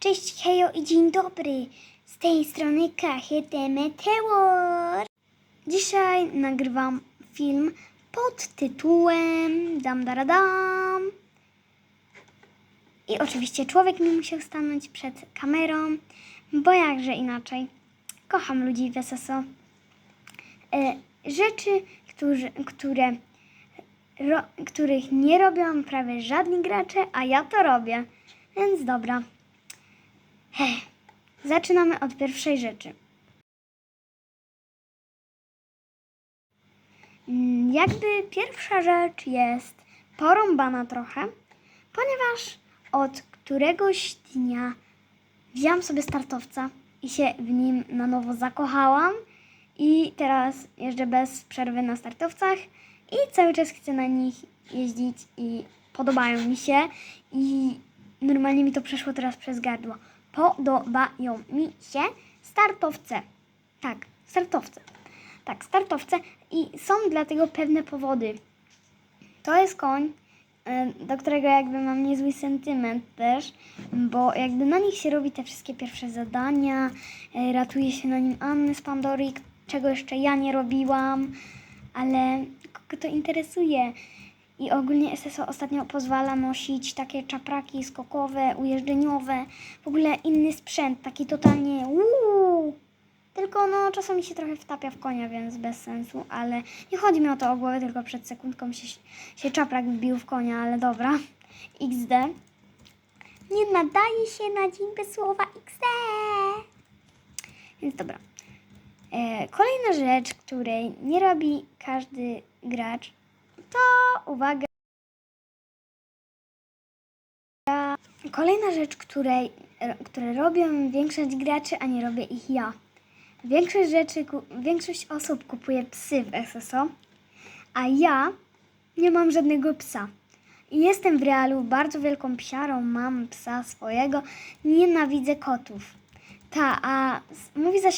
Cześć, hejo i dzień dobry. Z tej strony Kachy Meteor. Dzisiaj nagrywam film pod tytułem Dam Dara Dam. I oczywiście człowiek mi musiał stanąć przed kamerą, bo jakże inaczej. Kocham ludzi w SSO. E, rzeczy, którzy, które, ro, których nie robią prawie żadni gracze, a ja to robię. Więc dobra. Zaczynamy od pierwszej rzeczy. Mm, Jakby pierwsza rzecz jest porąbana trochę, ponieważ od któregoś dnia wzięłam sobie startowca i się w nim na nowo zakochałam i teraz jeżdżę bez przerwy na startowcach i cały czas chcę na nich jeździć i podobają mi się i normalnie mi to przeszło teraz przez gardło. Podobają mi się startowce. Tak, startowce. Tak, startowce i są dlatego pewne powody. To jest koń, do którego jakby mam niezły sentyment też, bo jakby na nich się robi te wszystkie pierwsze zadania, y, ratuje się na nim Anny z Pandory, czego jeszcze ja nie robiłam, ale kogo to interesuje. I ogólnie SSO ostatnio pozwala nosić takie czapraki skokowe, ujeżdżeniowe, w ogóle inny sprzęt, taki totalnie uuu. Tylko no czasami się trochę wtapia w konia, więc bez sensu, ale nie chodzi mi o to o głowę, tylko przed sekundką się, się czaprak wbił w konia, ale dobra. XD. Nie nadaje się na dzień bez słowa XD. Więc dobra. E, kolejna rzecz, której nie robi każdy gracz, to uwaga. Kolejna rzecz, której, które robią większość graczy, a nie robię ich ja. Większość rzeczy, większość osób kupuje psy w SSO, a ja nie mam żadnego psa. Jestem w realu bardzo wielką psiarą, mam psa swojego, nienawidzę kotów. Ta, a mówi za,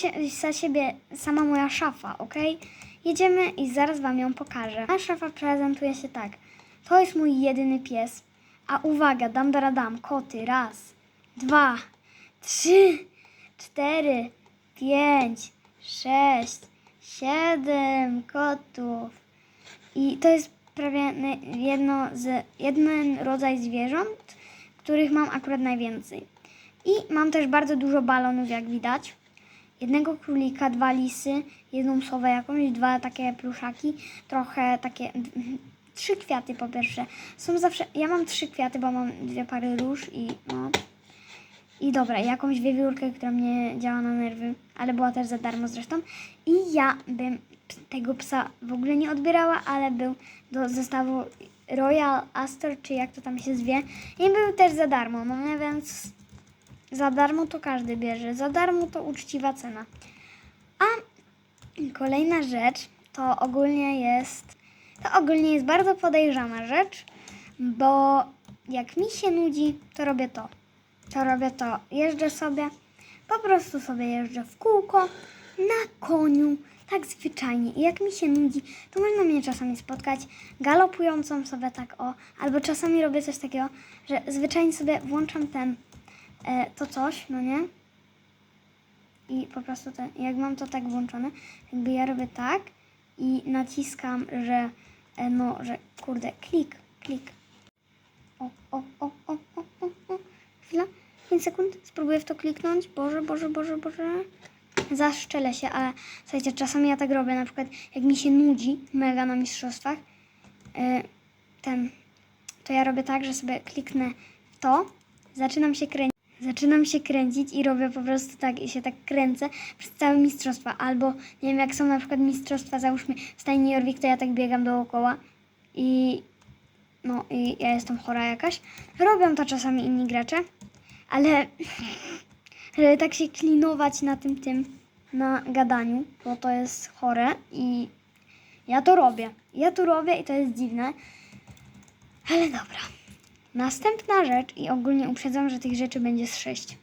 za siebie sama moja szafa, ok? Jedziemy i zaraz Wam ją pokażę. Moja szafa prezentuje się tak. To jest mój jedyny pies. A uwaga, dam dara dam. Koty. Raz, dwa, trzy, cztery, pięć, sześć, siedem kotów. I to jest prawie jedno z, jeden rodzaj zwierząt, których mam akurat najwięcej. I mam też bardzo dużo balonów, jak widać. Jednego królika, dwa lisy, jedną sowę jakąś, dwa takie pluszaki, trochę takie... Trzy kwiaty po pierwsze. Są zawsze... Ja mam trzy kwiaty, bo mam dwie pary róż i no... I dobra, jakąś wiewiórkę, która mnie działa na nerwy, ale była też za darmo zresztą. I ja bym tego psa w ogóle nie odbierała, ale był do zestawu Royal Astor, czy jak to tam się zwie. I był też za darmo, no więc za darmo to każdy bierze. Za darmo to uczciwa cena. Kolejna rzecz to ogólnie jest. To ogólnie jest bardzo podejrzana rzecz, bo jak mi się nudzi, to robię to. To robię to. Jeżdżę sobie, po prostu sobie jeżdżę w kółko, na koniu, tak zwyczajnie. I jak mi się nudzi, to można mnie czasami spotkać galopującą sobie tak o, albo czasami robię coś takiego, że zwyczajnie sobie włączam ten, e, to coś, no nie? I po prostu ten, jak mam to tak włączone, jakby ja robię tak i naciskam, że e, no, że kurde, klik, klik. O, o, o, o, o, o, o. Chwila, 5 sekund, spróbuję w to kliknąć. Boże, Boże, Boże, Boże. Zaszczelę się, ale słuchajcie, czasami ja tak robię, na przykład jak mi się nudzi mega na mistrzostwach, e, ten, to ja robię tak, że sobie kliknę w to, zaczynam się kręcić. Zaczynam się kręcić i robię po prostu tak i się tak kręcę przez całe mistrzostwa. Albo nie wiem, jak są na przykład mistrzostwa, załóżmy w Jorvik, to ja tak biegam dookoła i no i ja jestem chora jakaś. Robią to czasami inni gracze, ale żeby tak się klinować na tym tym, na gadaniu, bo to jest chore i ja to robię. Ja to robię i to jest dziwne, ale dobra. Następna rzecz i ogólnie uprzedzam, że tych rzeczy będzie z sześć.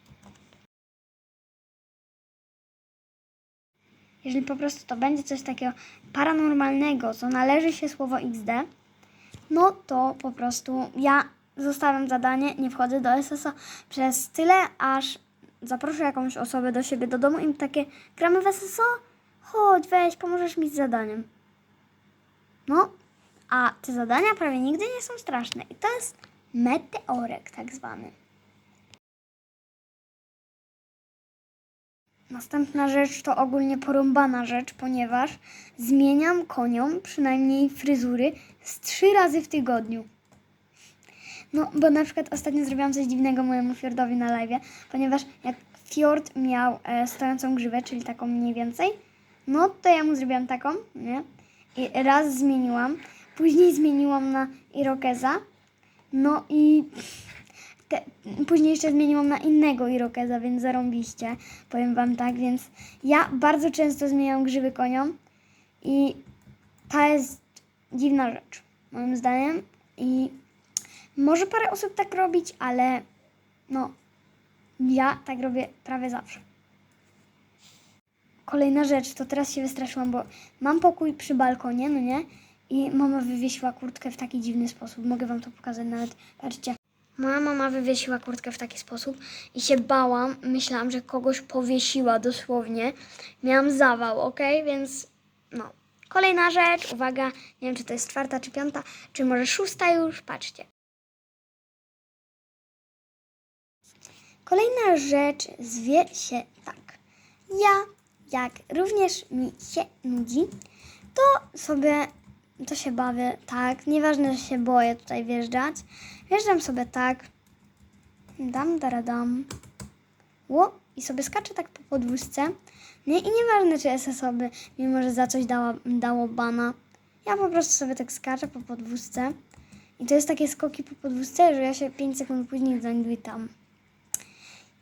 Jeżeli po prostu to będzie coś takiego paranormalnego, co należy się słowo XD, no to po prostu ja zostawiam zadanie, nie wchodzę do SSO przez tyle, aż zaproszę jakąś osobę do siebie do domu i takie, gramy w SSO? Chodź, weź, pomożesz mi z zadaniem. No, a te zadania prawie nigdy nie są straszne. I to jest meteorek tak zwany. Następna rzecz to ogólnie porąbana rzecz, ponieważ zmieniam koniom przynajmniej fryzury z trzy razy w tygodniu. No, bo na przykład ostatnio zrobiłam coś dziwnego mojemu Fjordowi na live, ponieważ jak Fjord miał e, stojącą grzywę, czyli taką mniej więcej, no to ja mu zrobiłam taką, nie? I raz zmieniłam, później zmieniłam na Irokeza, no i te, później jeszcze zmieniłam na innego Irokeza, więc zarąbiście, powiem wam tak, więc ja bardzo często zmieniam grzywy koniom i to jest dziwna rzecz, moim zdaniem i może parę osób tak robić, ale no, ja tak robię prawie zawsze. Kolejna rzecz, to teraz się wystraszyłam, bo mam pokój przy balkonie, no nie? I mama wywiesiła kurtkę w taki dziwny sposób. Mogę wam to pokazać nawet. Patrzcie. Moja mama wywiesiła kurtkę w taki sposób i się bałam. Myślałam, że kogoś powiesiła dosłownie. Miałam zawał, ok? Więc no. Kolejna rzecz, uwaga, nie wiem czy to jest czwarta czy piąta, czy może szósta już, patrzcie. Kolejna rzecz zwie się tak. Ja, jak również mi się nudzi, to sobie, to się bawię tak. Nieważne, że się boję tutaj wjeżdżać. Wjeżdżam sobie tak. Dam, daradam. Ło, i sobie skaczę tak po podwózce. Nie, I nieważne, czy SS osoby, mimo że za coś dała, dało bana. Ja po prostu sobie tak skaczę po podwózce. I to jest takie skoki po podwózce, że ja się 5 sekund później znajduję tam.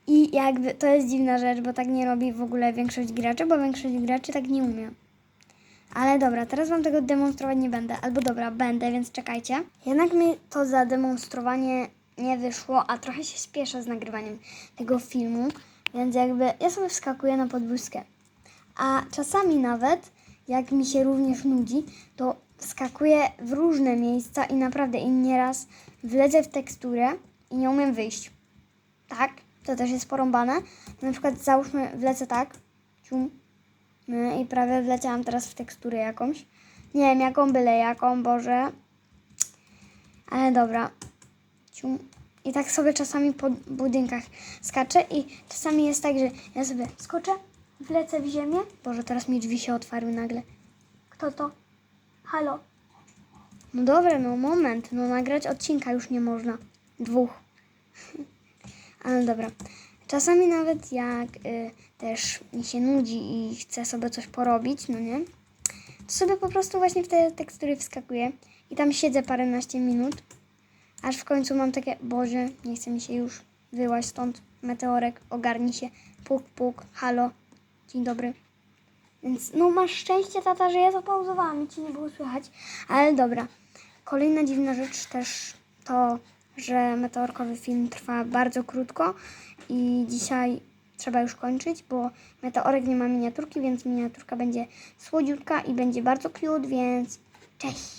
I jakby to jest dziwna rzecz, bo tak nie robi w ogóle większość graczy, bo większość graczy tak nie umie. Ale dobra, teraz wam tego demonstrować nie będę. Albo dobra, będę, więc czekajcie. Jednak mi to zademonstrowanie nie wyszło, a trochę się spieszę z nagrywaniem tego filmu, więc jakby ja sobie wskakuję na podwózkę. A czasami nawet, jak mi się również nudzi, to wskakuję w różne miejsca i naprawdę i nieraz wlecę w teksturę i nie umiem wyjść. Tak, to też jest porąbane. Na przykład załóżmy, wlecę tak, cium, i prawie wleciałam teraz w teksturę jakąś. Nie wiem jaką, byle jaką, Boże. Ale dobra. Cium. I tak sobie czasami po budynkach skaczę i czasami jest tak, że ja sobie skoczę, wlecę w ziemię. Boże, teraz mi drzwi się otwarły nagle. Kto to? Halo? No dobra, no moment, no nagrać odcinka już nie można. Dwóch. Ale dobra. Czasami nawet jak y, też mi się nudzi i chcę sobie coś porobić, no nie? To sobie po prostu właśnie w te tekstury wskakuję i tam siedzę paręnaście minut, aż w końcu mam takie, Boże, nie chce mi się już wyłaź stąd, meteorek, ogarnij się, puk, puk, halo, dzień dobry. Więc no masz szczęście, tata, że ja zapauzowałam i ci nie było słychać, ale dobra. Kolejna dziwna rzecz też to, że meteorkowy film trwa bardzo krótko i dzisiaj trzeba już kończyć, bo meteorek nie ma miniaturki, więc miniaturka będzie słodziutka i będzie bardzo cute, więc cześć!